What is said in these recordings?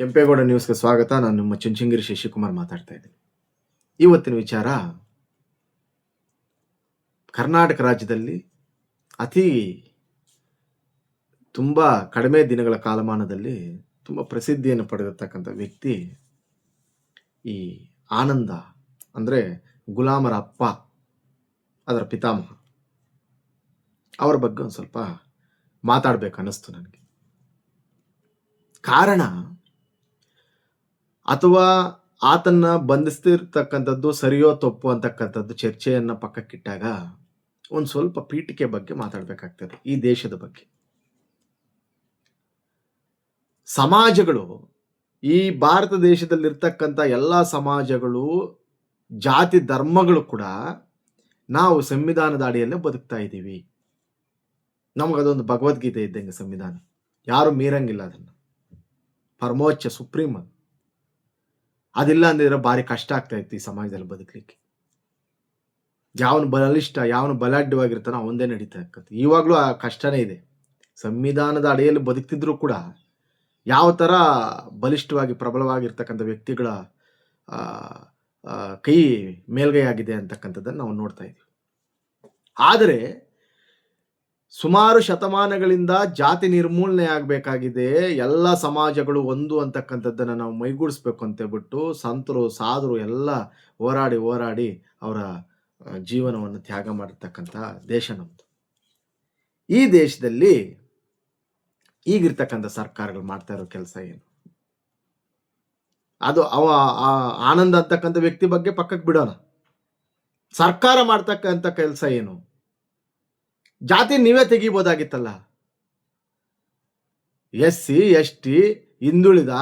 ಕೆಂಪೇಗೌಡ ನ್ಯೂಸ್ಗೆ ಸ್ವಾಗತ. ನಾನು ನಿಮ್ಮ ಚುಂಚಂಗಿರಿ ಶಶಿಕುಮಾರ್ ಮಾತಾಡ್ತಾ ಇದ್ದೀನಿ. ಇವತ್ತಿನ ವಿಚಾರ, ಕರ್ನಾಟಕ ರಾಜ್ಯದಲ್ಲಿ ಅತಿ ತುಂಬ ಕಡಿಮೆ ದಿನಗಳ ಕಾಲಮಾನದಲ್ಲಿ ತುಂಬ ಪ್ರಸಿದ್ಧಿಯನ್ನು ಪಡೆದಿರ್ತಕ್ಕಂಥ ವ್ಯಕ್ತಿ ಈ ಆನಂದ, ಅಂದರೆ ಗುಲಾಮರ ಅಪ್ಪ, ಅದರ ಪಿತಾಮಹ. ಅವರ ಬಗ್ಗೆ ಒಂದು ಸ್ವಲ್ಪ ಮಾತಾಡಬೇಕು ಅನ್ನಿಸ್ತು ನನಗೆ. ಕಾರಣ ಅಥವಾ ಆತನ್ನ ಬಂಧಿಸ್ತಿರ್ತಕ್ಕಂಥದ್ದು ಸರಿಯೋ ತಪ್ಪು ಅಂತಕ್ಕಂಥದ್ದು ಚರ್ಚೆಯನ್ನ ಪಕ್ಕಕ್ಕಿಟ್ಟಾಗ ಒಂದು ಸ್ವಲ್ಪ ಪೀಠಿಕೆ ಬಗ್ಗೆ ಮಾತಾಡಬೇಕಾಗ್ತದೆ ಈ ದೇಶದ ಬಗ್ಗೆ. ಸಮಾಜಗಳು, ಈ ಭಾರತ ದೇಶದಲ್ಲಿರ್ತಕ್ಕಂಥ ಎಲ್ಲ ಸಮಾಜಗಳು, ಜಾತಿ ಧರ್ಮಗಳು ಕೂಡ ನಾವು ಸಂವಿಧಾನದ ಅಡಿಯಲ್ಲೇ ಬದುಕ್ತಾ ಇದ್ದೀವಿ. ನಮಗದೊಂದು ಭಗವದ್ಗೀತೆ ಇದ್ದಂಗೆ ಸಂವಿಧಾನ. ಯಾರು ಮೀರಂಗಿಲ್ಲ ಅದನ್ನು. ಪರಮೋಚ್ಚ ಸುಪ್ರೀಂ ಅದು ಅದಿಲ್ಲ ಅಂದಿದ್ರೆ ಭಾರಿ ಕಷ್ಟ ಆಗ್ತಾ ಇತ್ತು ಈ ಸಮಾಜದಲ್ಲಿ ಬದುಕಲಿಕ್ಕೆ. ಯಾವನು ಬಲಿಷ್ಠ ಯಾವನು ಬಲಾಢ್ಯವಾಗಿರ್ತಾನೋ ಅವಂದೇ ನಡೀತಾ ಇರ್ತದೆ. ಇವಾಗಲೂ ಆ ಕಷ್ಟನೇ ಇದೆ. ಸಂವಿಧಾನದ ಅಡಿಯಲ್ಲಿ ಬದುಕ್ತಿದ್ರು ಕೂಡ ಯಾವ ಥರ ಬಲಿಷ್ಠವಾಗಿ, ಪ್ರಬಲವಾಗಿರ್ತಕ್ಕಂಥ ವ್ಯಕ್ತಿಗಳ ಕೈ ಮೇಲ್ಗೈ ಆಗಿದೆ ಅಂತಕ್ಕಂಥದ್ದನ್ನು ನಾವು ನೋಡ್ತಾ ಇದ್ದೀವಿ. ಆದರೆ ಸುಮಾರು ಶತಮಾನಗಳಿಂದ ಜಾತಿ ನಿರ್ಮೂಲನೆ ಆಗಬೇಕಾಗಿದೆ. ಎಲ್ಲ ಸಮಾಜಗಳು ಒಂದು ಅಂತಕ್ಕಂಥದ್ದನ್ನು ನಾವು ಮೈಗೂಡಿಸ್ಬೇಕು ಅಂತ ಹೇಳ್ಬಿಟ್ಟು ಸಂತರು ಸಾಧರು ಎಲ್ಲ ಹೋರಾಡಿ ಹೋರಾಡಿ ಅವರ ಜೀವನವನ್ನು ತ್ಯಾಗ ಮಾಡಿರ್ತಕ್ಕಂಥ ದೇಶ ನಮ್ಮದು ಈ ದೇಶದಲ್ಲಿ ಈಗಿರ್ತಕ್ಕಂಥ ಸರ್ಕಾರಗಳು ಮಾಡ್ತಾ ಇರೋ ಕೆಲಸ ಏನು? ಅದು ಅವ ಆನಂದ್ ಅಂತಕ್ಕಂಥ ವ್ಯಕ್ತಿ ಬಗ್ಗೆ ಪಕ್ಕಕ್ಕೆ ಬಿಡೋಣ. ಸರ್ಕಾರ ಮಾಡ್ತಕ್ಕಂಥ ಕೆಲಸ ಏನು? ಜಾತಿ ನೀವೇ ತೆಗಿಬೋದಾಗಿತ್ತಲ್ಲ. ಎಸ್ ಸಿ ಎಸ್ ಟಿ ಹಿಂದುಳಿದ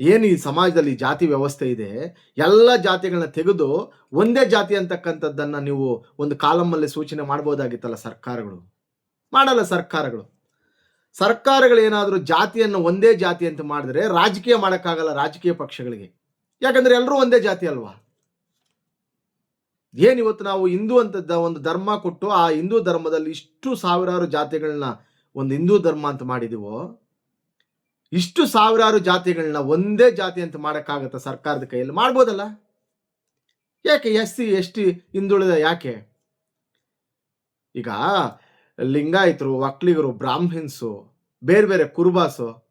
ಏನು ಈ ಸಮಾಜದಲ್ಲಿ ಜಾತಿ ವ್ಯವಸ್ಥೆ ಇದೆ, ಎಲ್ಲ ಜಾತಿಗಳನ್ನ ತೆಗೆದು ಒಂದೇ ಜಾತಿ ಅಂತಕ್ಕಂಥದ್ದನ್ನು ನೀವು ಒಂದು ಕಾಲಮಲ್ಲಿ ಸೂಚನೆ ಮಾಡ್ಬೋದಾಗಿತ್ತಲ್ಲ ಸರ್ಕಾರಗಳು? ಮಾಡಲ್ಲ ಸರ್ಕಾರಗಳು. ಸರ್ಕಾರಗಳು ಏನಾದರೂ ಜಾತಿಯನ್ನು ಒಂದೇ ಜಾತಿ ಅಂತ ಮಾಡಿದ್ರೆ ರಾಜಕೀಯ ಮಾಡೋಕ್ಕಾಗಲ್ಲ ರಾಜಕೀಯ ಪಕ್ಷಗಳಿಗೆ. ಯಾಕಂದರೆ ಎಲ್ಲರೂ ಒಂದೇ ಜಾತಿ ಅಲ್ವಾ? ಏನ್ ಇವತ್ತು ನಾವು ಹಿಂದೂ ಅಂತ ಒಂದು ಧರ್ಮ ಕೊಟ್ಟು ಆ ಹಿಂದೂ ಧರ್ಮದಲ್ಲಿ ಇಷ್ಟು ಸಾವಿರಾರು ಜಾತಿಗಳನ್ನ ಒಂದು ಹಿಂದೂ ಧರ್ಮ ಅಂತ ಮಾಡಿದೀವೋ? ಇಷ್ಟು ಸಾವಿರಾರು ಜಾತಿಗಳನ್ನ ಒಂದೇ ಜಾತಿ ಅಂತ ಮಾಡೋಕ್ಕಾಗತ್ತ ಸರ್ಕಾರದ ಕೈಯಲ್ಲಿ? ಮಾಡ್ಬೋದಲ್ಲ? ಯಾಕೆ ಎಸ್ ಸಿ, ಎಸ್ ಟಿ ಹಿಂದುಳಿದ ಯಾಕೆ? ಈಗ ಲಿಂಗಾಯತರು ಒಕ್ಲಿಗರು ಬ್ರಾಹ್ಮಿನ್ಸು ಬೇರೆ ಬೇರೆ ಕುರುಬಾಸು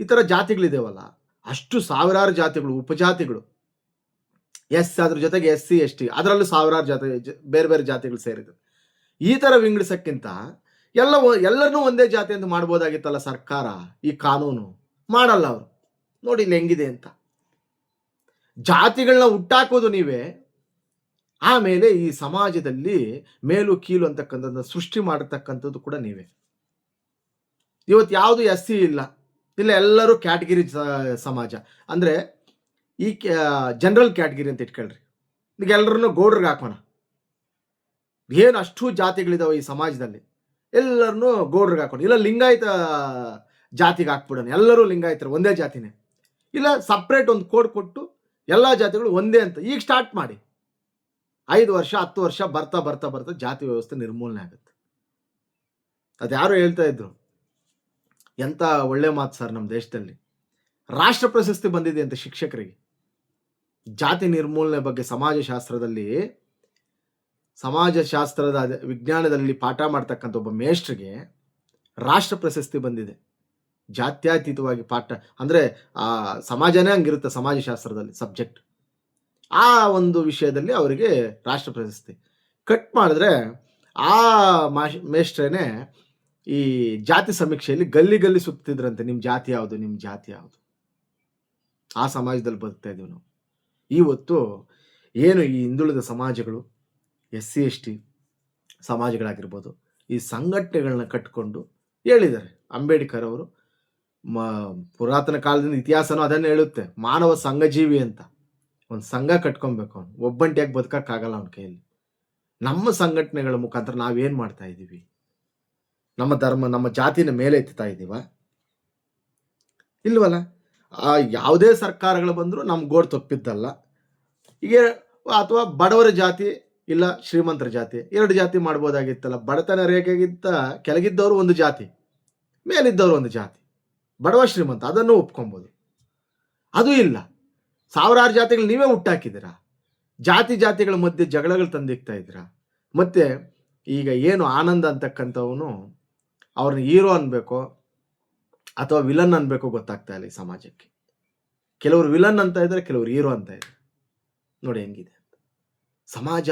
ಈ ಥರ ಜಾತಿಗಳಿದಾವಲ್ಲ. ಅಷ್ಟು ಸಾವಿರಾರು ಜಾತಿಗಳು, ಉಪಜಾತಿಗಳು. ಎಸ್ ಅದ್ರ ಜೊತೆಗೆ ಎಸ್ ಸಿ, ಎಸ್ ಟಿ, ಅದರಲ್ಲೂ ಸಾವಿರಾರು ಜಾತಿ ಬೇರೆ ಬೇರೆ ಜಾತಿಗಳು ಸೇರಿದೆ. ಈ ಥರ ವಿಂಗಡಿಸಕ್ಕಿಂತ ಎಲ್ಲ ಎಲ್ಲರನ್ನೂ ಒಂದೇ ಜಾತಿ ಅಂತ ಮಾಡ್ಬೋದಾಗಿತ್ತಲ್ಲ ಸರ್ಕಾರ, ಈ ಕಾನೂನು? ಮಾಡಲ್ಲ ಅವರು. ನೋಡಿ ಇಲ್ಲಿ ಹೆಂಗಿದೆ ಅಂತ. ಜಾತಿಗಳನ್ನ ಹುಟ್ಟಾಕೋದು ನೀವೇ, ಆಮೇಲೆ ಈ ಸಮಾಜದಲ್ಲಿ ಮೇಲು ಕೀಲು ಅಂತಕ್ಕಂಥದ್ದು ಸೃಷ್ಟಿ ಮಾಡತಕ್ಕಂಥದ್ದು ಕೂಡ ನೀವೇ. ಇವತ್ತು ಯಾವುದು ಎಸ್ ಸಿ ಇಲ್ಲ. ಇಲ್ಲ, ಎಲ್ಲರೂ ಕ್ಯಾಟಗಿರಿ ಸಮಾಜ. ಅಂದರೆ ಈ ಜನರಲ್ ಕ್ಯಾಟಗಿರಿ ಅಂತ ಇಟ್ಕೊಳ್ರಿ. ಈಗ ಎಲ್ಲರನ್ನು ಗೌಡ್ರಿಗೆ ಹಾಕೋಣ ಏನು ಅಷ್ಟು ಜಾತಿಗಳಿದಾವೆ ಈ ಸಮಾಜದಲ್ಲಿ. ಎಲ್ಲರನ್ನೂ ಗೌಡ್ರಿಗೆ ಹಾಕೋಣ ಇಲ್ಲ ಲಿಂಗಾಯತ ಜಾತಿಗೆ ಹಾಕ್ಬಿಡೋಣ. ಎಲ್ಲರೂ ಲಿಂಗಾಯತರು ಒಂದೇ ಜಾತಿನೇ. ಇಲ್ಲ ಸಪ್ರೇಟ್ ಒಂದು ಕೋಡ್ ಕೊಟ್ಟು ಎಲ್ಲ ಜಾತಿಗಳು ಒಂದೇ ಅಂತ. ಈಗ ಸ್ಟಾರ್ಟ್ ಮಾಡಿ. ಐದು ವರ್ಷ, ಹತ್ತು ವರ್ಷ ಬರ್ತಾ ಬರ್ತಾ ಬರ್ತಾ ಜಾತಿ ವ್ಯವಸ್ಥೆ ನಿರ್ಮೂಲನೆ ಆಗುತ್ತೆ. ಅದು ಯಾರು ಹೇಳ್ತಾ ಇದ್ರು. ಎಂಥ ಒಳ್ಳೆ ಮಾತು ಸರ್ ನಮ್ಮ ದೇಶದಲ್ಲಿ. ರಾಷ್ಟ್ರ ಪ್ರಶಸ್ತಿ ಬಂದಿದೆ ಅಂತ ಶಿಕ್ಷಕರಿಗೆ. ಜಾತಿ ನಿರ್ಮೂಲನೆ ಬಗ್ಗೆ ಸಮಾಜಶಾಸ್ತ್ರದಲ್ಲಿ, ಸಮಾಜಶಾಸ್ತ್ರದ ವಿಜ್ಞಾನದಲ್ಲಿ ಪಾಠ ಮಾಡ್ತಕ್ಕಂಥ ಒಬ್ಬ ಮೇಷ್ಟ್ರಿಗೆ ರಾಷ್ಟ್ರ ಪ್ರಶಸ್ತಿ ಬಂದಿದೆ. ಜಾತ್ಯತೀತವಾಗಿ ಪಾಠ, ಅಂದರೆ ಆ ಸಮಾಜನೇ ಹಂಗಿರುತ್ತೆ ಸಮಾಜಶಾಸ್ತ್ರದಲ್ಲಿ ಸಬ್ಜೆಕ್ಟ್. ಆ ಒಂದು ವಿಷಯದಲ್ಲಿ ಅವರಿಗೆ ರಾಷ್ಟ್ರ ಪ್ರಶಸ್ತಿ. ಕಟ್ ಮಾಡಿದ್ರೆ ಆ ಮಾಶ್, ಮೇಷ್ಟ್ರೇನೆ ಈ ಜಾತಿ ಸಮೀಕ್ಷೆಯಲ್ಲಿ ಗಲ್ಲಿ ಗಲ್ಲಿ ಸುತ್ತಿದ್ರಂತೆ ನಿಮ್ಮ ಜಾತಿ ಯಾವುದು ನಿಮ್ಮ ಜಾತಿ ಯಾವುದು. ಆ ಸಮಾಜದಲ್ಲಿ ಬದುಕ್ತಾ ಇದ್ದೀವಿ ನಾವು. ಇವತ್ತು ಏನು ಈ ಹಿಂದುಳಿದ ಸಮಾಜಗಳು, ಎಸ್ ಸಿ, ಎಸ್ ಟಿ ಸಮಾಜಗಳಾಗಿರ್ಬೋದು, ಈ ಸಂಘಟನೆಗಳನ್ನ ಕಟ್ಟಿಕೊಂಡು ಹೇಳಿದ್ದಾರೆ. ಅಂಬೇಡ್ಕರ್ ಅವರು ಮ, ಪುರಾತನ ಕಾಲದಿಂದ ಇತಿಹಾಸನೂ ಅದನ್ನು ಹೇಳುತ್ತೆ. ಮಾನವ ಸಂಘಜೀವಿ ಅಂತ. ಒಂದು ಸಂಘ ಕಟ್ಕೊಬೇಕು ಅವನು. ಒಬ್ಬಂಟಿಯಾಗಿ ಬದುಕೋಕ್ಕಾಗಲ್ಲ ಅವನ ಕೈಯಲ್ಲಿ. ನಮ್ಮ ಸಂಘಟನೆಗಳ ಮುಖಾಂತರ ನಾವೇನು ಮಾಡ್ತಾ ಇದ್ದೀವಿ? ನಮ್ಮ ಧರ್ಮ, ನಮ್ಮ ಜಾತಿನ ಮೇಲೆ ಎತ್ತುತ್ತಾ ಇದ್ದೀವ? ಇಲ್ವಲ್ಲ? ಯಾವುದೇ ಸರ್ಕಾರಗಳು ಬಂದರೂ ನಮ್ಮ ಗೋಡ್ ತಪ್ಪಿದ್ದಲ್ಲ. ಈಗ ಅಥವಾ ಬಡವರ ಜಾತಿ ಇಲ್ಲ ಶ್ರೀಮಂತರ ಜಾತಿ, ಎರಡು ಜಾತಿ ಮಾಡ್ಬೋದಾಗಿತ್ತಲ್ಲ. ಬಡತನ ರೇಖೆಗಿಂತ ಕೆಳಗಿದ್ದವರು ಒಂದು ಜಾತಿ, ಮೇಲಿದ್ದವರು ಒಂದು ಜಾತಿ. ಬಡವ ಶ್ರೀಮಂತ, ಅದನ್ನು ಒಪ್ಕೊಬೋದು. ಅದು ಇಲ್ಲ. ಸಾವಿರಾರು ಜಾತಿಗಳು ನೀವೇ ಹುಟ್ಟಾಕಿದ್ದೀರಾ? ಜಾತಿ ಜಾತಿಗಳ ಮಧ್ಯೆ ಜಗಳಗಳು ತಂದಿಕ್ತಾ ಇದ್ದೀರಾ? ಮತ್ತೆ ಈಗ ಏನು ಆನಂದ ಅಂತಕ್ಕಂಥವನು ಅವ್ರನ್ನ ಹೀರೋ ಅನ್ಬೇಕೋ ಅಥವಾ ವಿಲನ್ ಅನ್ಬೇಕು ಗೊತ್ತಾಗ್ತಾ ಇಲ್ಲ ಈ ಸಮಾಜಕ್ಕೆ. ಕೆಲವರು ವಿಲನ್ ಅಂತ ಇದ್ದಾರೆ ಕೆಲವರು ಹೀರೋ ಅಂತ ಇದ್ದಾರೆ ನೋಡಿ ಹೆಂಗಿದೆ. ಸಮಾಜ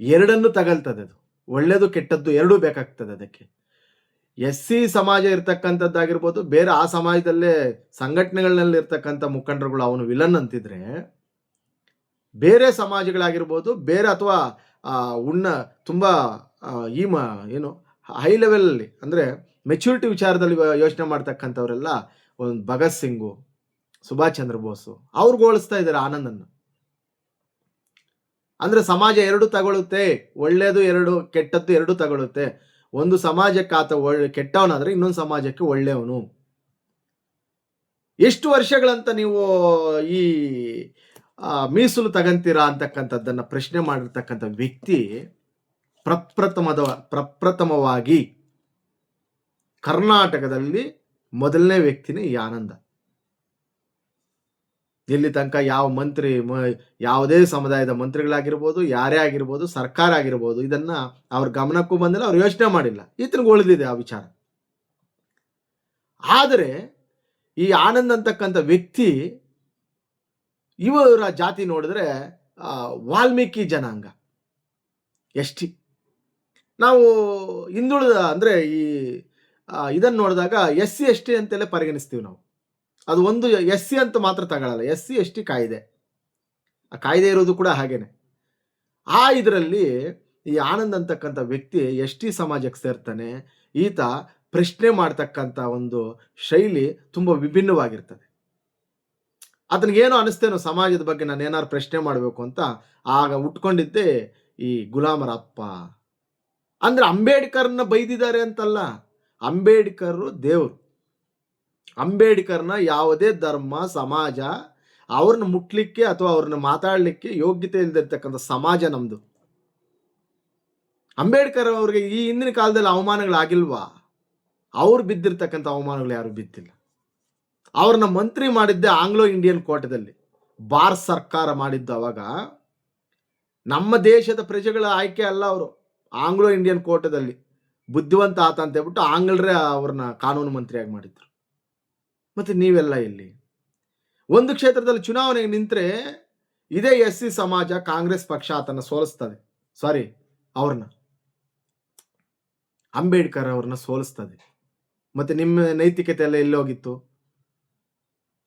ಎರಡನ್ನು ತಗಲ್ತದೆ ಅದು. ಒಳ್ಳೆಯದು ಕೆಟ್ಟದ್ದು ಎರಡೂ ಬೇಕಾಗ್ತದೆ ಅದಕ್ಕೆ. ಎಸ್ ಸಿ ಸಮಾಜ ಇರ್ತಕ್ಕಂಥದ್ದಾಗಿರ್ಬೋದು, ಬೇರೆ ಆ ಸಮಾಜದಲ್ಲೇ ಸಂಘಟನೆಗಳಲ್ಲಿ ಇರ್ತಕ್ಕಂಥ ಮುಖಂಡರುಗಳು ಅವನು ವಿಲನ್ ಅಂತಿದ್ರೆ, ಬೇರೆ ಸಮಾಜಗಳಾಗಿರ್ಬೋದು, ಬೇರೆ ಅಥವಾ ಉಣ್ಣ, ತುಂಬ ಈ ಮ, ಏನು, ಹೈ ಲೆವೆಲಲ್ಲಿ, ಅಂದರೆ ಮೆಚ್ಯೂರಿಟಿ ವಿಚಾರದಲ್ಲಿ ಯೋಚನೆ ಮಾಡ್ತಕ್ಕಂಥವರೆಲ್ಲ ಒಂದು ಭಗತ್ ಸಿಂಗು, ಸುಭಾಷ್ ಚಂದ್ರ ಬೋಸು ಅವ್ರು ಹೋಲಿಸ್ತಾ ಇದ್ದಾರೆ ಆನಂದನ್ನು. ಅಂದ್ರೆ ಸಮಾಜ ಎರಡು ತಗೊಳುತ್ತೆ ಒಳ್ಳೆಯದು ಎರಡು, ಕೆಟ್ಟದ್ದು ಎರಡು ತಗೊಳುತ್ತೆ. ಒಂದು ಸಮಾಜಕ್ಕೆ ಆತ ಒಳ್ಳೆ, ಕೆಟ್ಟವನಾದ್ರೆ ಇನ್ನೊಂದು ಸಮಾಜಕ್ಕೆ ಒಳ್ಳೆಯವನು. ಎಷ್ಟು ವರ್ಷಗಳಂತ ನೀವು ಈ ಮೀಸಲು ತಗಂತೀರಾ ಅಂತಕ್ಕಂಥದ್ದನ್ನ ಪ್ರಶ್ನೆ ಮಾಡಿರ್ತಕ್ಕಂಥ ವ್ಯಕ್ತಿ ಪ್ರಪ್ರಥಮದ, ಪ್ರಪ್ರಥಮವಾಗಿ ಕರ್ನಾಟಕದಲ್ಲಿ ಮೊದಲನೇ ವ್ಯಕ್ತಿನೇ ಈ ಆನಂದ. ಇಲ್ಲಿ ತನಕ ಯಾವ ಮಂತ್ರಿ ಯಾವುದೇ ಸಮುದಾಯದ ಮಂತ್ರಿಗಳಾಗಿರ್ಬೋದು, ಯಾರೇ ಆಗಿರ್ಬೋದು, ಸರ್ಕಾರ ಆಗಿರ್ಬೋದು, ಇದನ್ನ ಅವ್ರ ಗಮನಕ್ಕೂ ಬಂದಿಲ್ಲ, ಅವ್ರು ಯೋಚನೆ ಮಾಡಿಲ್ಲ. ಈತನಿಗೆ ಉಳಿದಿದೆ ಆ ವಿಚಾರ. ಆದರೆ ಈ ಆನಂದ್ ಅಂತಕ್ಕಂಥ ವ್ಯಕ್ತಿ ಇವರ ಜಾತಿ ನೋಡಿದ್ರೆ ವಾಲ್ಮೀಕಿ ಜನಾಂಗ ಎಷ್ಟಿ ನಾವು ಹಿಂದುಳಿದ ಅಂದ್ರೆ ಈ ಇದನ್ನ ನೋಡಿದಾಗ ಎಸ್ ಸಿ ಎಸ್ ಟಿ ಅಂತೆಲ್ಲ ಪರಿಗಣಿಸ್ತೀವಿ ನಾವು. ಅದು ಒಂದು ಎಸ್ ಸಿ ಅಂತ ಮಾತ್ರ ತಗೊಳ್ಳಲ್ಲ ಎಸ್ ಸಿ ಎಸ್ ಟಿ ಕಾಯ್ದೆ. ಆ ಕಾಯ್ದೆ ಇರೋದು ಕೂಡ ಹಾಗೇನೆ. ಆ ಇದರಲ್ಲಿ ಈ ಆನಂದ್ ಅಂತಕ್ಕಂಥ ವ್ಯಕ್ತಿ ಎಸ್ ಟಿ ಸಮಾಜಕ್ಕೆ ಸೇರ್ತಾನೆ, ಈತ ಪ್ರಶ್ನೆ ಮಾಡ್ತಕ್ಕಂಥ ಒಂದು ಶೈಲಿ ತುಂಬ ವಿಭಿನ್ನವಾಗಿರ್ತದೆ. ಅದನ್ಗೇನು ಅನಿಸ್ತೇನೋ ಸಮಾಜದ ಬಗ್ಗೆ ನಾನು ಏನಾದ್ರು ಪ್ರಶ್ನೆ ಮಾಡಬೇಕು ಅಂತ ಆಗ ಉಟ್ಕೊಂಡಿದ್ದೆ ಈ ಗುಲಾಮರ ಅಪ್ಪ. ಅಂದ್ರೆ ಅಂಬೇಡ್ಕರ್ನ ಬೈದಿದ್ದಾರೆ ಅಂತಲ್ಲ. ಅಂಬೇಡ್ಕರ್ ದೇವರು. ಅಂಬೇಡ್ಕರ್ನ ಯಾವುದೇ ಧರ್ಮ, ಸಮಾಜ ಅವ್ರನ್ನ ಮುಟ್ಲಿಕ್ಕೆ ಅಥವಾ ಅವ್ರನ್ನ ಮಾತಾಡಲಿಕ್ಕೆ ಯೋಗ್ಯತೆ ಇಲ್ದಿರ್ತಕ್ಕಂಥ ಸಮಾಜ ನಮ್ದು. ಅಂಬೇಡ್ಕರ್ ಅವ್ರಿಗೆ ಈ ಹಿಂದಿನ ಕಾಲದಲ್ಲಿ ಅವಮಾನಗಳಾಗಿಲ್ವಾ ಅವ್ರು ಬಿದ್ದಿರ್ತಕ್ಕಂಥ ಅವಮಾನಗಳು ಯಾರು ಬಿದ್ದಿಲ್ಲ. ಅವ್ರನ್ನ ಮಂತ್ರಿ ಮಾಡಿದ್ದೆ ಆಂಗ್ಲೋ ಇಂಡಿಯನ್ ಕೋಟದಲ್ಲಿ. ಬಾರ್ ಸರ್ಕಾರ ಮಾಡಿದ್ದು ಅವಾಗ. ನಮ್ಮ ದೇಶದ ಪ್ರಜೆಗಳ ಆಯ್ಕೆ ಅಲ್ಲ ಅವರು. ಆಂಗ್ಲೋ ಇಂಡಿಯನ್ ಕೋಟದಲ್ಲಿ. ಬುದ್ಧಿವಂತ ಆತ ಅಂತ ಹೇಳ್ಬಿಟ್ಟು ಆಂಗ್ಲರೇ ಅವ್ರನ್ನ ಕಾನೂನು ಮಂತ್ರಿಯಾಗಿ ಮಾಡಿದ್ರು. ಮತ್ತೆ ನೀವೆಲ್ಲ ಇಲ್ಲಿ ಒಂದು ಕ್ಷೇತ್ರದಲ್ಲಿ ಚುನಾವಣೆಗೆ ನಿಂತರೆ ಇದೇ ಎಸ್ ಸಿ ಸಮಾಜ ಕಾಂಗ್ರೆಸ್ ಪಕ್ಷ ಆತನ ಸೋಲಿಸ್ತದೆ. ಸಾರಿ ಅವ್ರನ್ನ. ಅಂಬೇಡ್ಕರ್ ಅವ್ರನ್ನ ಸೋಲಿಸ್ತದೆ. ಮತ್ತೆ ನಿಮ್ಮ ನೈತಿಕತೆ ಎಲ್ಲ ಎಲ್ಲಿ ಹೋಗಿತ್ತು?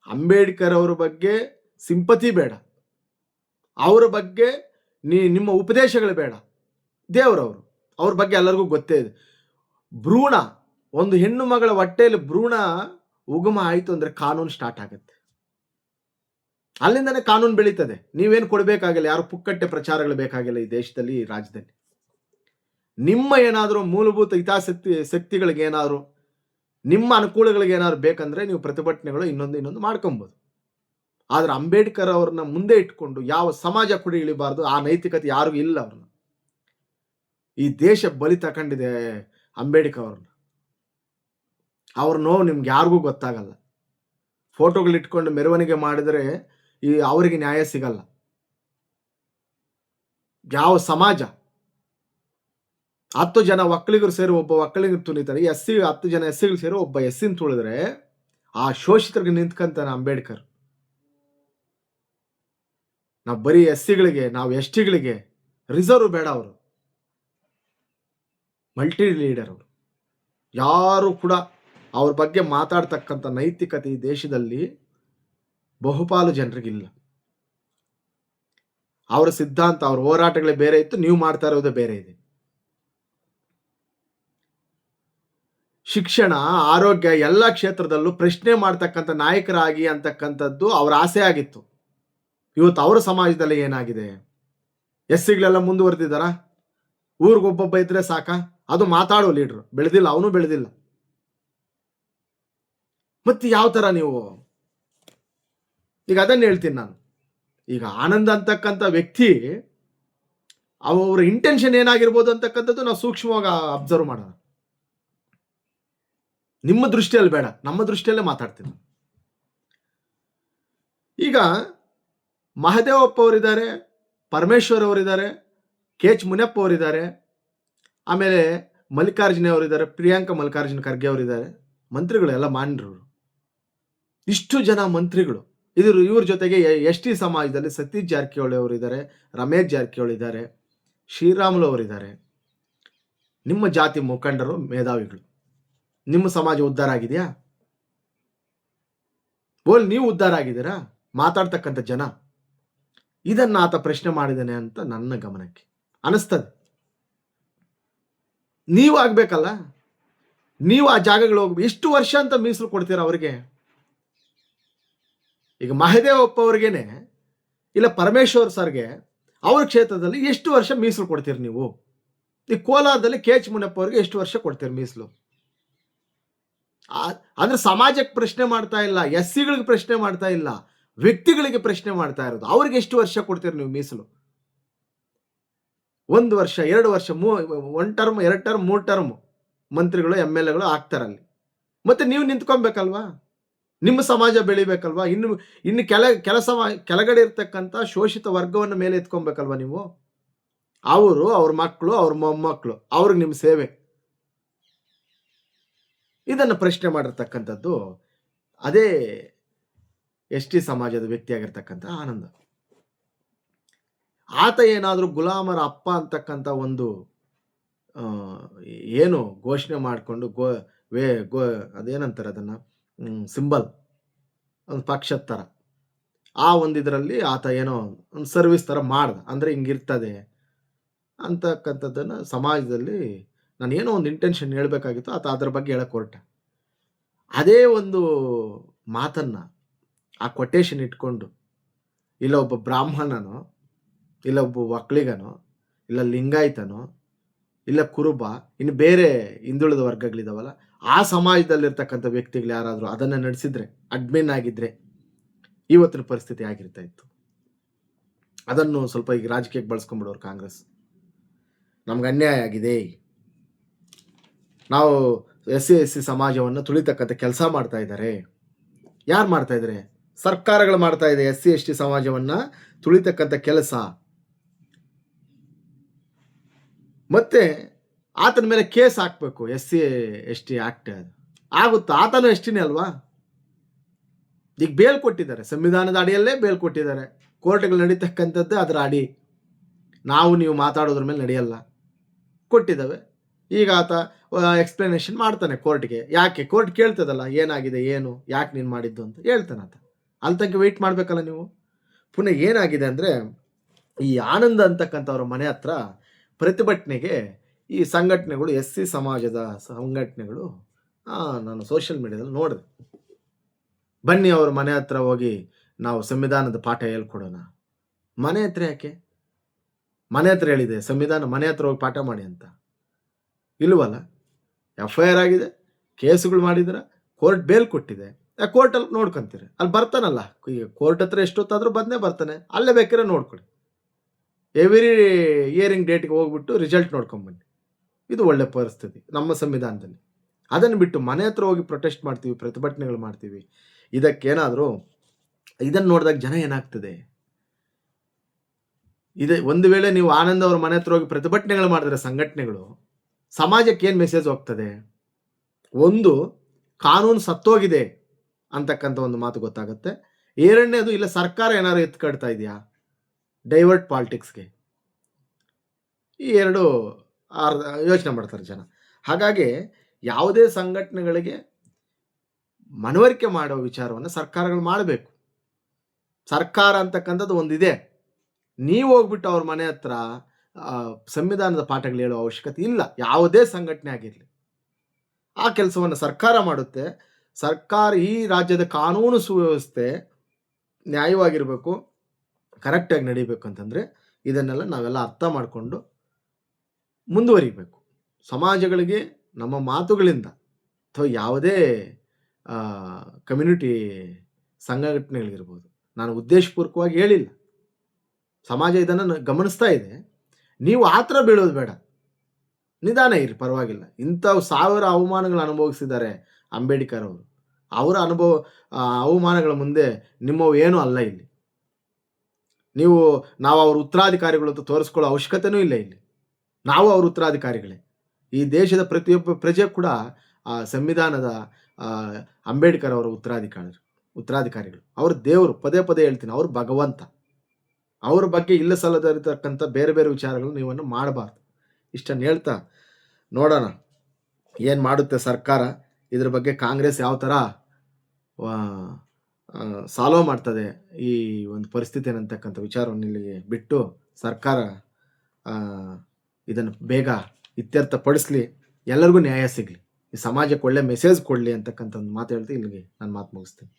ಅಂಬೇಡ್ಕರ್ ಅವ್ರ ಬಗ್ಗೆ ಸಿಂಪತಿ ಬೇಡ. ಅವರ ಬಗ್ಗೆ ನೀ ನಿಮ್ಮ ಉಪದೇಶಗಳು ಬೇಡ. ದೇವರವರು. ಅವ್ರ ಬಗ್ಗೆ ಎಲ್ಲರಿಗೂ ಗೊತ್ತೇ ಇದೆ. ಭ್ರೂಣ, ಒಂದು ಹೆಣ್ಣು ಮಗಳ ಹೊಟ್ಟೆಯಲ್ಲಿ ಭ್ರೂಣ ಉಗಮ ಆಯಿತು ಅಂದರೆ ಕಾನೂನು ಸ್ಟಾರ್ಟ್ ಆಗುತ್ತೆ. ಅಲ್ಲಿಂದನೇ ಕಾನೂನು ಬೆಳೀತದೆ. ನೀವೇನು ಕೊಡಬೇಕಾಗಿಲ್ಲ, ಯಾರು ಪುಕ್ಕಟ್ಟೆ ಪ್ರಚಾರಗಳು ಬೇಕಾಗಿಲ್ಲ ಈ ದೇಶದಲ್ಲಿ, ಈ ರಾಜ್ಯದಲ್ಲಿ. ನಿಮ್ಮ ಏನಾದರೂ ಮೂಲಭೂತ ಹಿತಾಸಕ್ತಿ ಶಕ್ತಿಗಳಿಗೇನಾದರೂ ನಿಮ್ಮ ಅನುಕೂಲಗಳಿಗೆ ಏನಾದ್ರು ಬೇಕಂದ್ರೆ ನೀವು ಪ್ರತಿಭಟನೆಗಳು ಇನ್ನೊಂದು ಇನ್ನೊಂದು ಮಾಡ್ಕೊಬೋದು. ಆದ್ರೆ ಅಂಬೇಡ್ಕರ್ ಅವ್ರನ್ನ ಮುಂದೆ ಇಟ್ಕೊಂಡು ಯಾವ ಸಮಾಜ ಕೂಡ ಇಳಿಬಾರ್ದು, ಆ ನೈತಿಕತೆ ಯಾರಿಗೂ ಇಲ್ಲ ಅವ್ರನ್ನ. ಈ ದೇಶ ಬಲಿ ತಕೊಂಡಿದೆ ಅಂಬೇಡ್ಕರ್ ಅವ್ರನ್ನ. ಅವ್ರ ನೋವು ನಿಮ್ಗೆ ಯಾರಿಗೂ ಗೊತ್ತಾಗಲ್ಲ. ಫೋಟೋಗಳು ಇಟ್ಕೊಂಡು ಮೆರವಣಿಗೆ ಮಾಡಿದರೆ ಈ ಅವರಿಗೆ ನ್ಯಾಯ ಸಿಗಲ್ಲ. ಯಾವ ಸಮಾಜ? ಹತ್ತು ಜನ ಒಕ್ಕಲಿಗರು ಸೇರಿ ಒಬ್ಬ ಒಕ್ಕಲಿಗರು ತುಳಿತಾರೆ. ಎಸ್ ಸಿ ಹತ್ತು ಜನ ಎಸ್ ಸಿಗಳು ಸೇರಿ ಒಬ್ಬ ಎಸ್ ಸಿನ ತುಳಿದ್ರೆ ಆ ಶೋಷಿತರಿಗೆ ನಿಂತ್ಕಂತಾನೆ ಅಂಬೇಡ್ಕರ್. ನಾವು ಬರೀ ಎಸ್ ಸಿಗಳಿಗೆ ನಾವು ಎಸ್ ಟಿಗಳಿಗೆ ರಿಸರ್ವ್ ಬೇಡ ಅವರು. ಮಲ್ಟಿ ಲೀಡರ್ ಅವರು. ಯಾರು ಕೂಡ ಅವ್ರ ಬಗ್ಗೆ ಮಾತಾಡ್ತಕ್ಕಂಥ ನೈತಿಕತೆ ಈ ದೇಶದಲ್ಲಿ ಬಹುಪಾಲು ಜನರಿಗಿಲ್ಲ. ಅವರ ಸಿದ್ಧಾಂತ, ಅವ್ರ ಹೋರಾಟಗಳೇ ಬೇರೆ ಇತ್ತು, ನೀವು ಮಾಡ್ತಾ ಇರೋದೇ ಬೇರೆ ಇದೆ. ಶಿಕ್ಷಣ, ಆರೋಗ್ಯ ಎಲ್ಲ ಕ್ಷೇತ್ರದಲ್ಲೂ ಪ್ರಶ್ನೆ ಮಾಡ್ತಕ್ಕಂಥ ನಾಯಕರಾಗಿ ಅಂತಕ್ಕಂಥದ್ದು ಅವರ ಆಸೆ ಆಗಿತ್ತು. ಇವತ್ತು ಅವರ ಸಮಾಜದಲ್ಲಿ ಏನಾಗಿದೆ? ಎಸ್ ಮುಂದುವರೆದಿದ್ದಾರಾ ಮುಂದುವರೆದಿದ್ದಾರ? ಊರಿಗೊಬ್ಬೊಬ್ಬ ಇದ್ರೆ ಸಾಕ? ಅದು ಮಾತಾಡೋ ಲೀಡ್ರು. ಬೆಳೆದಿಲ್ಲ, ಅವನು ಬೆಳೆದಿಲ್ಲ. ಮತ್ತೆ ಯಾವ ತರ ನೀವು? ಈಗ ಅದನ್ನ ಹೇಳ್ತೀನಿ ನಾನು. ಈಗ ಆನಂದ್ ಅಂತಕ್ಕಂಥ ವ್ಯಕ್ತಿ ಅವರ ಇಂಟೆನ್ಷನ್ ಏನಾಗಿರ್ಬೋದು ಅಂತಕ್ಕಂಥದ್ದು ನಾವು ಸೂಕ್ಷ್ಮವಾಗಿ ಅಬ್ಸರ್ವ್ ಮಾಡೋಣ. ನಿಮ್ಮ ದೃಷ್ಟಿಯಲ್ಲಿ ಬೇಡ, ನಮ್ಮ ದೃಷ್ಟಿಯಲ್ಲೇ ಮಾತಾಡ್ತೀನಿ. ಈಗ ಮಹದೇವಪ್ಪ ಅವರಿದ್ದಾರೆ, ಪರಮೇಶ್ವರ್ ಅವರಿದ್ದಾರೆ, ಕೆ ಎಚ್ ಮುನಿಯಪ್ಪ ಅವರಿದ್ದಾರೆ ಆಮೇಲೆ ಮಲ್ಲಿಕಾರ್ಜುನ ಅವರಿದ್ದಾರೆ, ಪ್ರಿಯಾಂಕಾ ಮಲ್ಲಿಕಾರ್ಜುನ ಖರ್ಗೆ ಅವರಿದ್ದಾರೆ ಮಂತ್ರಿಗಳು ಎಲ್ಲ ಮಾನ್ಯರು ಇಷ್ಟು ಜನ ಮಂತ್ರಿಗಳು. ಇದ್ರ ಇವ್ರ ಜೊತೆಗೆ ಎಸ್ ಟಿ ಸಮಾಜದಲ್ಲಿ ಸತೀಶ್ ಜಾರಕಿಹೊಳಿ ಅವರಿದ್ದಾರೆ, ರಮೇಶ್ ಜಾರಕಿಹೊಳಿ ಇದ್ದಾರೆ, ಶ್ರೀರಾಮುಲು ಅವರಿದ್ದಾರೆ. ನಿಮ್ಮ ಜಾತಿ ಮುಖಂಡರು ಮೇಧಾವಿಗಳು. ನಿಮ್ಮ ಸಮಾಜ ಉದ್ಧಾರ ಆಗಿದೆಯಾ? ಓಲ್ ನೀವು ಉದ್ಧಾರ ಆಗಿದ್ದೀರಾ? ಮಾತಾಡ್ತಕ್ಕಂಥ ಜನ. ಇದನ್ನು ಆತ ಪ್ರಶ್ನೆ ಮಾಡಿದ್ದಾನೆ ಅಂತ ನನ್ನ ಗಮನಕ್ಕೆ. ಅನಿಸ್ತದೆ. ನೀವು ಆಗಬೇಕಲ್ಲ? ನೀವು ಆ ಜಾಗಗಳು ಹೋಗ್ಬೇಕು. ಎಷ್ಟು ವರ್ಷ ಅಂತ ಮೀಸಲು ಕೊಡ್ತೀರ ಅವರಿಗೆ? ಈಗ ಮಹದೇವಪ್ಪ ಅವ್ರಿಗೇನೆ, ಇಲ್ಲ ಪರಮೇಶ್ವರ್ ಸರ್ಗೆ, ಅವ್ರ ಕ್ಷೇತ್ರದಲ್ಲಿ ಎಷ್ಟು ವರ್ಷ ಮೀಸಲು ಕೊಡ್ತೀರಿ ನೀವು? ಈ ಕೋಲಾರದಲ್ಲಿ ಕೆ ಎಚ್ ಮುನಪ್ಪ ಅವ್ರಿಗೆ ಎಷ್ಟು ವರ್ಷ ಕೊಡ್ತೀರಿ ಮೀಸಲು? ಅಂದ್ರೆ ಸಮಾಜಕ್ಕೆ ಪ್ರಶ್ನೆ ಮಾಡ್ತಾ ಇಲ್ಲ ಎಸ್ ಸಿಗಳಿಗೆ ಪ್ರಶ್ನೆ ಮಾಡ್ತಾ ಇಲ್ಲ, ವ್ಯಕ್ತಿಗಳಿಗೆ ಪ್ರಶ್ನೆ ಮಾಡ್ತಾ ಇರೋದು. ಅವ್ರಿಗೆ ಎಷ್ಟು ವರ್ಷ ಕೊಡ್ತೀರಿ ನೀವು ಮೀಸಲು? ಒಂದು ವರ್ಷ, ಎರಡು ವರ್ಷ, ಮೂ ಒನ್ ಟರ್ಮ್ ಎರಡು ಟರ್ಮ್ ಮೂರು ಟರ್ಮ್ ಮಂತ್ರಿಗಳು ಎಂ ಎಲ್ ಎಗಳು ಆಗ್ತಾರಲ್ಲಿ ಮತ್ತೆ ನೀವು ನಿಂತ್ಕೊಬೇಕಲ್ವಾ? ನಿಮ್ಮ ಸಮಾಜ ಬೆಳಿಬೇಕಲ್ವಾ? ಇನ್ನು ಇನ್ನು ಕೆಲ ಕೆಲಸ ಕೆಳಗಡೆ ಇರ್ತಕ್ಕಂಥ ಶೋಷಿತ ವರ್ಗವನ್ನು ಮೇಲೆ ಎತ್ಕೊಬೇಕಲ್ವಾ ನೀವು? ಅವರು, ಅವ್ರ ಮಕ್ಕಳು ಅವ್ರ ಮೊಮ್ಮಕ್ಕಳು ಅವ್ರಿಗೆ ನಿಮ್ಮ ಸೇವೆ. ಇದನ್ನು ಪ್ರಶ್ನೆ ಮಾಡಿರ್ತಕ್ಕಂಥದ್ದು, ಅದೇ ಎಸ್ ಟಿ ಸಮಾಜದ ವ್ಯಕ್ತಿಯಾಗಿರ್ತಕ್ಕಂಥ ಆನಂದ. ಆತ ಏನಾದರೂ ಗುಲಾಮರ ಅಪ್ಪ ಅಂತಕ್ಕಂಥ ಒಂದು ಏನು ಘೋಷಣೆ ಮಾಡಿಕೊಂಡು ಗೋ, ವೇ, ಗೋ, ಅದೇನಂತಾರೆ ಅದನ್ನು? ಸಿಂಬಲ್, ಒಂದು ಪಕ್ಷದ ಥರ ಆ ಒಂದು ಇದರಲ್ಲಿ ಆತ ಏನೋ ಒಂದು ಸರ್ವಿಸ್ ಥರ ಮಾಡ್ದ. ಅಂದರೆ ಹಿಂಗಿರ್ತದೆ ಅಂತಕ್ಕಂಥದ್ದನ್ನು ಸಮಾಜದಲ್ಲಿ ನಾನು ಏನೋ ಒಂದು ಇಂಟೆನ್ಷನ್ ಹೇಳಬೇಕಾಗಿತ್ತು, ಆತ ಅದ್ರ ಬಗ್ಗೆ ಹೇಳಕ್ಕೆ ಹೊರಟ. ಅದೇ ಒಂದು ಮಾತನ್ನು ಆ ಕೊಟೇಶನ್ ಇಟ್ಕೊಂಡು, ಇಲ್ಲ ಒಬ್ಬ ಬ್ರಾಹ್ಮಣನೋ ಇಲ್ಲ ಒಬ್ಬ ಒಕ್ಕಲಿಗನೋ, ಇಲ್ಲ ಲಿಂಗಾಯತನೋ, ಇಲ್ಲ ಕುರುಬ, ಇನ್ನು ಬೇರೆ ಹಿಂದುಳಿದ ವರ್ಗಗಳಿದಾವಲ್ಲ, ಆ ಸಮಾಜದಲ್ಲಿರ್ತಕ್ಕಂಥ ವ್ಯಕ್ತಿಗಳು ಯಾರಾದರೂ ಅದನ್ನು ನಡೆಸಿದ್ರೆ ಅಡ್ಮಿನ್ ಆಗಿದ್ರೆ ಇವತ್ತಿನ ಪರಿಸ್ಥಿತಿ ಆಗಿರ್ತಾ ಇತ್ತು. ಅದನ್ನು ಸ್ವಲ್ಪ ಈಗ ರಾಜಕೀಯಕ್ಕೆ ಬಳಸ್ಕೊಂಡ್ಬಿಡೋರು ಕಾಂಗ್ರೆಸ್. ನಮ್ಗೆ ಅನ್ಯಾಯ ಆಗಿದೆ. ನಾವು ಎಸ್ ಸಿ ಎಸ್ ಸಿ ಸಮಾಜವನ್ನು ತುಳಿತಕ್ಕಂಥ ಕೆಲಸ ಮಾಡ್ತಾ ಇದ್ದಾರೆ. ಯಾರು ಮಾಡ್ತಾ ಇದ್ದಾರೆ ಸರ್ಕಾರಗಳು ಮಾಡ್ತಾ ಇದೆ ಎಸ್ ಸಿ ಎಸ್ ಟಿ ಸಮಾಜವನ್ನು ತುಳಿತಕ್ಕಂಥ ಕೆಲಸ. ಮತ್ತೆ ಆತನ ಮೇಲೆ ಕೇಸ್ ಹಾಕಬೇಕು S C S T act ಆಗುತ್ತಾ? ಆತನು ಅಲ್ವಾ? ಈಗ ಬೇಲ್ ಕೊಟ್ಟಿದ್ದಾರೆ, ಸಂವಿಧಾನದ ಅಡಿಯಲ್ಲೇ ಬೇಲ್ ಕೊಟ್ಟಿದ್ದಾರೆ. ಕೋರ್ಟ್ಗಳು ನಡೀತಕ್ಕಂಥದ್ದು ಅದರ ಅಡಿ. ನಾವು, ನೀವು ಮಾತಾಡೋದ್ರ ಮೇಲೆ ನಡೆಯಲ್ಲ. ಕೊಟ್ಟಿದ್ದಾವೆ. ಈಗ ಆತ ಎಕ್ಸ್ಪ್ಲನೇಷನ್ ಮಾಡ್ತಾನೆ ಕೋರ್ಟ್ಗೆ. ಯಾಕೆ? ಕೋರ್ಟ್ ಕೇಳ್ತದಲ್ಲ, ಏನಾಗಿದೆ, ಏನು, ಯಾಕೆ ನೀನು ಮಾಡಿದ್ದು ಅಂತ ಹೇಳ್ತಾನೆ ಆತ. ಅಲ್ಲಿ ವೆಯ್ಟ್ ಮಾಡಬೇಕಲ್ಲ ನೀವು? ಪುನಃ ಏನಾಗಿದೆ ಅಂದರೆ, ಈ ಆನಂದ ಅಂತಕ್ಕಂಥವ್ರ ಮನೆ ಹತ್ರ ಪ್ರತಿಭಟನೆಗೆ ಈ ಸಂಘಟನೆಗಳು ಎಸ್ ಸಿ ಸಮಾಜದ ಸಂಘಟನೆಗಳು ನಾನು ಸೋಷಿಯಲ್ ಮೀಡಿಯಾದಲ್ಲಿ ನೋಡಿದೆ. ಬನ್ನಿ ಅವ್ರ ಮನೆ ಹತ್ರ ಹೋಗಿ ನಾವು ಸಂವಿಧಾನದ ಪಾಠ ಹೇಳ್ಕೊಡೋಣ. ಮನೆ ಹತ್ರ ಯಾಕೆ? ಮನೆ ಹತ್ರ ಹೇಳಿದೆ, ಸಂವಿಧಾನ ಮನೆ ಹತ್ರ ಹೋಗಿ ಪಾಠ ಮಾಡಿ ಅಂತ. ಇಲ್ವಲ್ಲ? ಎಫ್ ಐ ಆರ್ ಆಗಿದೆ, ಕೇಸುಗಳು ಮಾಡಿದ್ರೆ ಕೋರ್ಟ್ ಬೇಲ್ ಕೊಟ್ಟಿದೆ. ಕೋರ್ಟಲ್ಲಿ ನೋಡ್ಕೊಂತೀರಿ. ಅಲ್ಲಿ ಬರ್ತಾನಲ್ಲ, ಈಗ ಕೋರ್ಟ್ ಹತ್ರ ಎಷ್ಟೊತ್ತಾದರೂ ಬಂದೇ ಬರ್ತಾನೆ. ಅಲ್ಲೇ ಬೇಕಾದ್ರೆ ನೋಡ್ಕೊಡಿ ಎವ್ರಿ ಇಯರಿಂಗ್ ಡೇಟ್ಗೆ ಹೋಗ್ಬಿಟ್ಟು ರಿಸಲ್ಟ್ ನೋಡ್ಕೊಂಬನ್ನಿ ಇದು ಒಳ್ಳೆ ಪರಿಸ್ಥಿತಿ ನಮ್ಮ ಸಂವಿಧಾನದಲ್ಲಿ. ಅದನ್ನು ಬಿಟ್ಟು ಮನೆ ಹತ್ರ ಹೋಗಿ ಪ್ರೊಟೆಸ್ಟ್ ಮಾಡ್ತೀವಿ, ಪ್ರತಿಭಟನೆಗಳು ಮಾಡ್ತೀವಿ ಇದಕ್ಕೇನಾದರೂ ಇದನ್ನು ನೋಡಿದಾಗ ಜನ ಏನಾಗ್ತದೆ? ಇದೆ ಒಂದು ವೇಳೆ ನೀವು ಆನಂದ್ ಅವ್ರ ಮನೆ ಹತ್ರ ಹೋಗಿ ಪ್ರತಿಭಟನೆಗಳು ಮಾಡಿದ್ರೆ ಸಂಘಟನೆಗಳು, ಸಮಾಜಕ್ಕೆ ಏನು ಮೆಸೇಜ್ ಹೋಗ್ತದೆ? ಒಂದು, ಕಾನೂನು ಸತ್ತೋಗಿದೆ ಅಂತಕ್ಕಂಥ ಒಂದು ಮಾತು ಗೊತ್ತಾಗುತ್ತೆ. ಎರಡನೇದು, ಇಲ್ಲ ಸರ್ಕಾರ ಏನಾದ್ರು ಎತ್ಕಡ್ತಾ ಇದೆಯಾ? ಡೈವರ್ಟ್ ಪಾಲಿಟಿಕ್ಸ್ಗೆ. ಈ ಎರಡು ಅರ್ಧ ಯೋಚನೆ ಮಾಡ್ತಾರೆ ಜನ. ಹಾಗಾಗಿ ಯಾವುದೇ ಸಂಘಟನೆಗಳಿಗೆ ಮನವರಿಕೆ ಮಾಡುವ ವಿಚಾರವನ್ನು ಸರ್ಕಾರಗಳು ಮಾಡಬೇಕು. ಸರ್ಕಾರ ಅಂತಕ್ಕಂಥದ್ದು ಒಂದಿದೆ. ನೀವು ಹೋಗ್ಬಿಟ್ಟು ಅವ್ರ ಮನೆ ಹತ್ರ ಸಂವಿಧಾನದ ಪಾಠಗಳು ಹೇಳೋ ಅವಶ್ಯಕತೆ ಇಲ್ಲ. ಯಾವುದೇ ಸಂಘಟನೆ ಆಗಿರಲಿ. ಆ ಕೆಲಸವನ್ನು ಸರ್ಕಾರ ಮಾಡುತ್ತೆ. ಸರ್ಕಾರ ಈ ರಾಜ್ಯದ ಕಾನೂನು ಸುವ್ಯವಸ್ಥೆ ನ್ಯಾಯವಾಗಿರಬೇಕು. ಕರೆಕ್ಟಾಗಿ ನಡಿಬೇಕು ಅಂತಂದರೆ ಇದನ್ನೆಲ್ಲ ನಾವೆಲ್ಲ ಅರ್ಥ ಮಾಡಿಕೊಂಡು ಮುಂದುವರಿಬೇಕು. ಸಮಾಜಗಳಿಗೆ, ನಮ್ಮ ಮಾತುಗಳಿಂದ ಅಥವಾ ಯಾವುದೇ ಕಮ್ಯುನಿಟಿ ಸಂಘಟನೆಗಳಿರ್ಬೋದು, ನಾನು ಉದ್ದೇಶಪೂರ್ವಕವಾಗಿ ಹೇಳಿಲ್ಲ. ಸಮಾಜ ಇದನ್ನು ಗಮನಿಸ್ತಾ ಇದೆ. ನೀವು ಆ ಥರ ಬೀಳೋದು ಬೇಡ. ನಿಧಾನ ಇರಿ, ಪರವಾಗಿಲ್ಲ. ಇಂಥವು ಸಾವಿರ ಅವಮಾನಗಳು ಅನುಭವಿಸಿದ್ದಾರೆ ಅಂಬೇಡ್ಕರ್ ಅವರು. ಅವರ ಅನುಭವ ಅವಮಾನಗಳ ಮುಂದೆ ನಿಮ್ಮವು ಏನೂ ಅಲ್ಲ ಇಲ್ಲಿ. ನೀವು, ನಾವು ಅವ್ರ ಉತ್ತರಾಧಿಕಾರಿಗಳು ಅಂತ ತೋರಿಸ್ಕೊಳ್ಳೋ ಅವಶ್ಯಕತೆನೂ ಇಲ್ಲ ಇಲ್ಲಿ. ನಾವು ಅವ್ರ ಉತ್ತರಾಧಿಕಾರಿಗಳೇ. ಈ ದೇಶದ ಪ್ರತಿಯೊಬ್ಬ ಪ್ರಜೆ ಕೂಡ ಆ ಸಂವಿಧಾನದ ಅಂಬೇಡ್ಕರ್ ಅವರ ಉತ್ತರಾಧಿಕಾರಿಗಳು ಉತ್ತರಾಧಿಕಾರಿಗಳು. ಅವ್ರ ದೇವರು, ಪದೇ ಪದೇ ಹೇಳ್ತೀನಿ, ಅವ್ರು ಭಗವಂತ. ಅವ್ರ ಬಗ್ಗೆ ಇಲ್ಲ ಸಲ್ಲದಿರತಕ್ಕಂಥ ಬೇರೆ ಬೇರೆ ವಿಚಾರಗಳು ನೀವನ್ನು ಮಾಡಬಾರ್ದು. ಇಷ್ಟನ್ನು ಹೇಳ್ತಾ ನೋಡೋಣ, ಏನು ಮಾಡುತ್ತೆ ಸರ್ಕಾರ. ಇದ್ರ ಬಗ್ಗೆ ಕಾಂಗ್ರೆಸ್ ಯಾವ ಥರ ಸಾಲ್ವ್ ಮಾಡ್ತದೆ ಈ ಒಂದು ಪರಿಸ್ಥಿತಿ ಅನ್ನತಕ್ಕಂಥ ವಿಚಾರವನ್ನು ಇಲ್ಲಿಗೆ ಬಿಟ್ಟು ಸರ್ಕಾರ ಇದನ್ನು ಬೇಗ ಇತ್ಯರ್ಥಪಡಿಸ್ಲಿ, ಎಲ್ಲರಿಗೂ ನ್ಯಾಯ ಸಿಗಲಿ, ಈ ಸಮಾಜಕ್ಕೆ ಒಳ್ಳೆ ಮೆಸೇಜ್ ಕೊಡಲಿ ಅಂತಕ್ಕಂಥ ಒಂದು ಮಾತು ಹೇಳ್ತಾ ಇಲ್ಲಿಗೆ ನಾನು ಮಾತು ಮುಗಿಸ್ತೀನಿ.